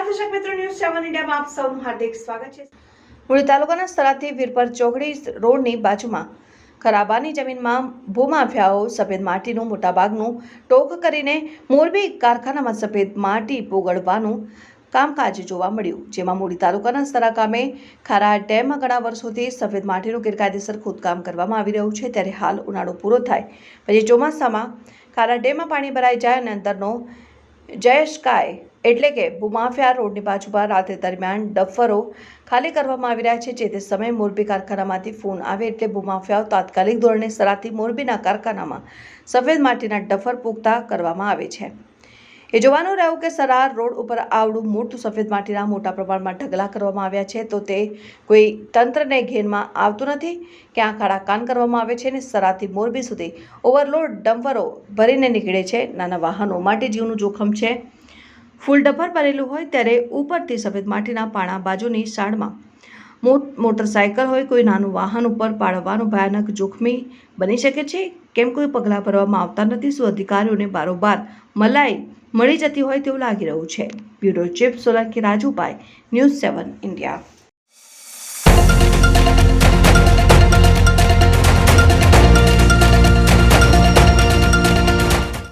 આપ સૌનું હાર્દિક સ્વાગત છે. મૂળી તાલુકાના સરાથી વીરપર ચોકડી રોડની બાજુમાં ખરાબાની જમીનમાં ભૂમાફિયાઓ, સફેદ માટીનું મોટાભાગનું ટોક કરીને મોરબી કારખાનામાં સફેદ માટી પોગળવાનું કામકાજ જોવા મળ્યું, જેમાં મૂળી તાલુકાના સરા ગામે ખારા ડેમમાં ઘણા વર્ષોથી સફેદ માટીનું ગેરકાયદેસર ખોદકામ કરવામાં આવી રહ્યું છે, ત્યારે હાલ ઉનાળો પૂરો થાય. પછી ચોમાસામાં ખારા ડેમમાં પાણી ભરાઈ જાય અને અંદરનો જયસ્કાય એટલે કે ભૂમાફિયા રોડની બાજુ પર રાત્રિ દરમિયાન ડફરો ખાલી કરવામાં આવી રહ્યા છે, જે તે સમયે મોરબી કારખાનામાંથી ફોન આવે એટલે ભૂમાફિયાઓ તાત્કાલિક ધોરણે સરાથી મોરબીના કારખાનામાં સફેદ માટીના ડફર પૂગતા કરવામાં આવે છે. એ જોવાનું રહ્યું કે સરાર રોડ ઉપર આવડું મોટું સફેદ માટીના મોટા પ્રમાણમાં ઢગલા કરવામાં આવ્યા છે, તો તે કોઈ તંત્રને ઘેનમાં આવતું નથી ક્યાં કાન કરવામાં આવે છે અને સરાથી મોરબી સુધી ઓવરલોડ ડમ્પરો ભરીને નીકળે છે. નાના વાહનો માટે જીવનું જોખમ છે. ફૂલ ડફર ભરેલું હોય ત્યારે ઉપરથી સફેદ માટીના પાણા બાજુની સાડમાં. મોટ મોટરસાયકલ હોય કોઈ નાનું વાહન ઉપર પાડવાનું ભયાનક જોખમી બની શકે છે. કેમ કોઈ પગલાં ભરવામાં આવતા નથી, શું અધિકારીઓને બારોબાર મલાઈ મળી જતી હોય તેવું લાગી રહ્યું છે. Bureau chief Solanki Rajubhai, news seven India.